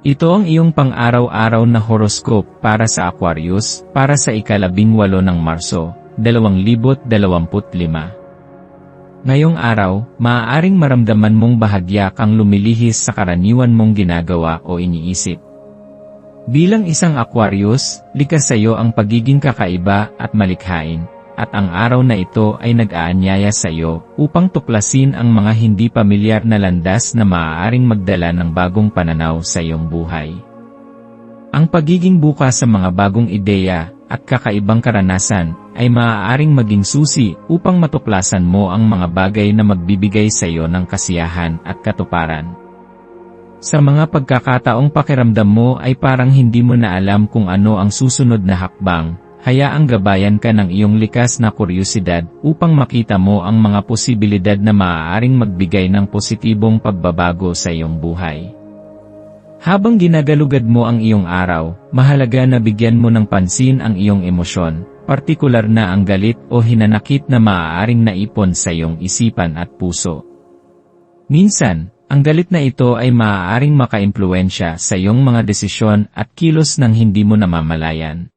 Ito ang iyong pang-araw-araw na horoscope para sa Aquarius, para sa ikalabing walo ng Marso, 2025. Ngayong araw, maaaring maramdaman mong bahagya kang lumilihis sa karaniwan mong ginagawa o iniisip. Bilang isang Aquarius, likas sa iyo ang pagiging kakaiba at malikhain, at ang araw na ito ay nag-aanyaya sa iyo upang tuklasin ang mga hindi pamilyar na landas na maaaring magdala ng bagong pananaw sa iyong buhay. Ang pagiging bukas sa mga bagong ideya at kakaibang karanasan ay maaaring maging susi upang matuklasan mo ang mga bagay na magbibigay sa iyo ng kasiyahan at katuparan. Sa mga pagkakataong pakiramdam mo ay parang hindi mo na alam kung ano ang susunod na hakbang, Hayaang gabayan ka ng iyong likas na kuryosidad upang makita mo ang mga posibilidad na maaaring magbigay ng positibong pagbabago sa iyong buhay. Habang ginagalugad mo ang iyong araw, mahalaga na bigyan mo ng pansin ang iyong emosyon, partikular na ang galit o hinanakit na maaaring naipon sa iyong isipan at puso. Minsan, ang galit na ito ay maaaring makaimpluensya sa iyong mga desisyon at kilos ng hindi mo namamalayan.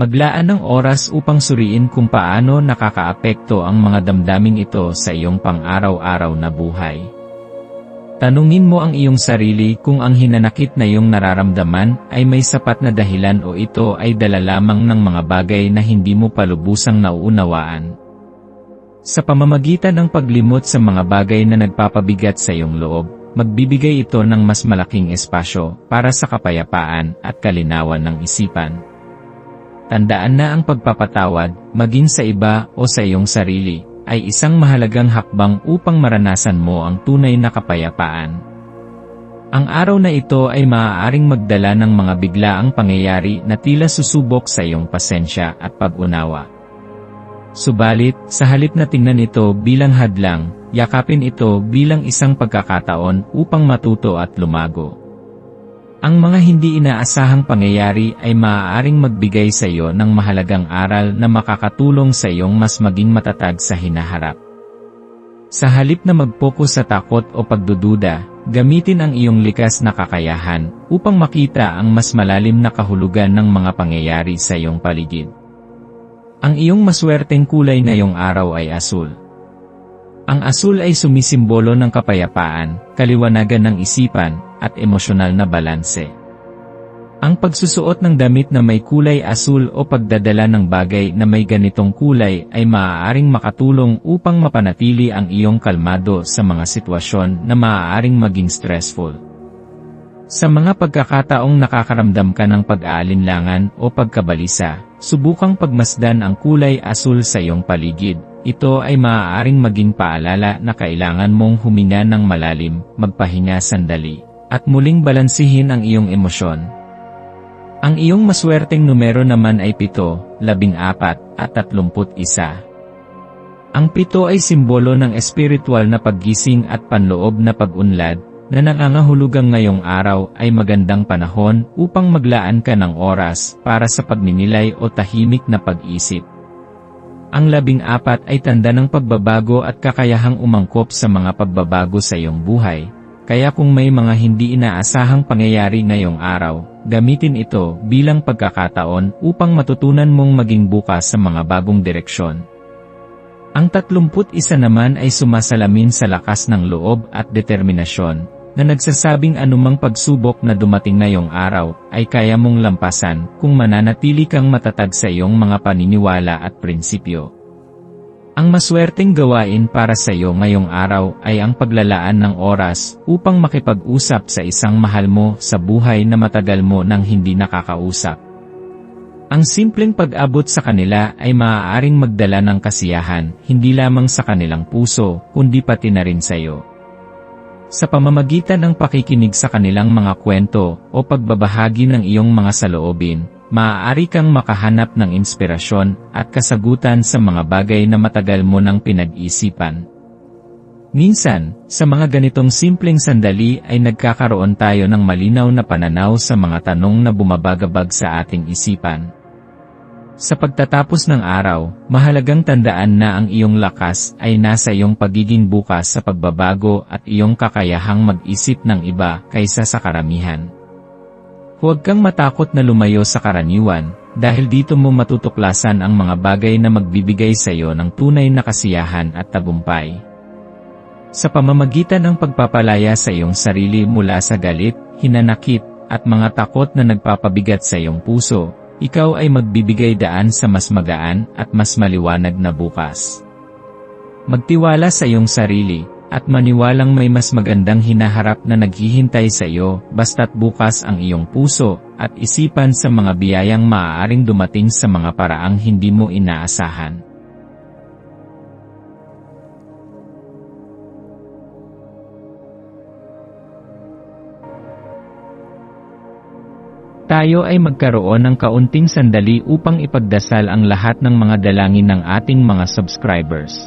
Maglaan ng oras upang suriin kung paano nakakaapekto ang mga damdaming ito sa iyong pang-araw-araw na buhay. Tanungin mo ang iyong sarili kung ang hinanakit na iyong nararamdaman ay may sapat na dahilan o ito ay dala lamang ng mga bagay na hindi mo palubusang nauunawaan. Sa pamamagitan ng paglimot sa mga bagay na nagpapabigat sa iyong loob, magbibigay ito ng mas malaking espasyo para sa kapayapaan at kalinawan ng isipan. Tandaan na ang pagpapatawad, maging sa iba o sa iyong sarili, ay isang mahalagang hakbang upang maranasan mo ang tunay na kapayapaan. Ang araw na ito ay maaaring magdala ng mga biglaang pangyayari na tila susubok sa iyong pasensya at pag-unawa. Subalit, sa halip na tingnan ito bilang hadlang, yakapin ito bilang isang pagkakataon upang matuto at lumago. Ang mga hindi inaasahang pangyayari ay maaaring magbigay sa iyo ng mahalagang aral na makakatulong sa iyong mas maging matatag sa hinaharap. Sa halip na mag-focus sa takot o pagdududa, gamitin ang iyong likas na kakayahan upang makita ang mas malalim na kahulugan ng mga pangyayari sa iyong paligid. Ang iyong maswerteng kulay ngayong araw ay asul. Ang asul ay sumisimbolo ng kapayapaan, kaliwanagan ng isipan, at emosyonal na balanse. Ang pagsusuot ng damit na may kulay asul o pagdadala ng bagay na may ganitong kulay ay maaaring makatulong upang mapanatili ang iyong kalmado sa mga sitwasyon na maaaring maging stressful. Sa mga pagkakataong nakakaramdam ka ng pag-aalinlangan o pagkabalisa, subukang pagmasdan ang kulay asul sa iyong paligid. Ito ay maaaring maging paalala na kailangan mong huminga ng malalim, magpahinga sandali, at muling balansihin ang iyong emosyon. Ang iyong maswerteng numero naman ay 7, 14, at 31. Ang pito ay simbolo ng espiritual na paggising at panloob na pag-unlad, na nangangahulugang ngayong araw ay magandang panahon upang maglaan ka ng oras para sa pagninilay o tahimik na pag-isip. Ang labing apat ay tanda ng pagbabago at kakayahang umangkop sa mga pagbabago sa iyong buhay, kaya kung may mga hindi inaasahang pangyayari ngayong araw, gamitin ito bilang pagkakataon upang matutunan mong maging bukas sa mga bagong direksyon. Ang 31 naman ay sumasalamin sa lakas ng loob at determinasyon, na nagsasabing anumang pagsubok na dumating ngayong araw ay kaya mong lampasan kung mananatili kang matatag sa iyong mga paniniwala at prinsipyo. Ang maswerteng gawain para sa iyo ngayong araw ay ang paglalaan ng oras upang makipag-usap sa isang mahal mo sa buhay na matagal mo nang hindi nakakausap. Ang simpleng pag-abot sa kanila ay maaaring magdala ng kasiyahan, hindi lamang sa kanilang puso, kundi pati na rin sa iyo. Sa pamamagitan ng pakikinig sa kanilang mga kwento o pagbabahagi ng iyong mga saloobin, maaari kang makahanap ng inspirasyon at kasagutan sa mga bagay na matagal mo nang pinag-isipan. Minsan, sa mga ganitong simpleng sandali ay nagkakaroon tayo ng malinaw na pananaw sa mga tanong na bumabagabag sa ating isipan. Sa pagtatapos ng araw, mahalagang tandaan na ang iyong lakas ay nasa iyong pagiging bukas sa pagbabago at iyong kakayahang mag-isip ng iba kaysa sa karamihan. Huwag kang matakot na lumayo sa karaniwan, dahil dito mo matutuklasan ang mga bagay na magbibigay sa iyo ng tunay na kasiyahan at tagumpay. Sa pamamagitan ng pagpapalaya sa iyong sarili mula sa galit, hinanakit, at mga takot na nagpapabigat sa iyong puso, ikaw ay magbibigay daan sa mas magaan at mas maliwanag na bukas. Magtiwala sa iyong sarili, at maniwalang may mas magandang hinaharap na naghihintay sa iyo, basta't bukas ang iyong puso, at isipan sa mga biyayang maaaring dumating sa mga paraang hindi mo inaasahan. Tayo ay magkaroon ng kaunting sandali upang ipagdasal ang lahat ng mga dalangin ng ating mga subscribers,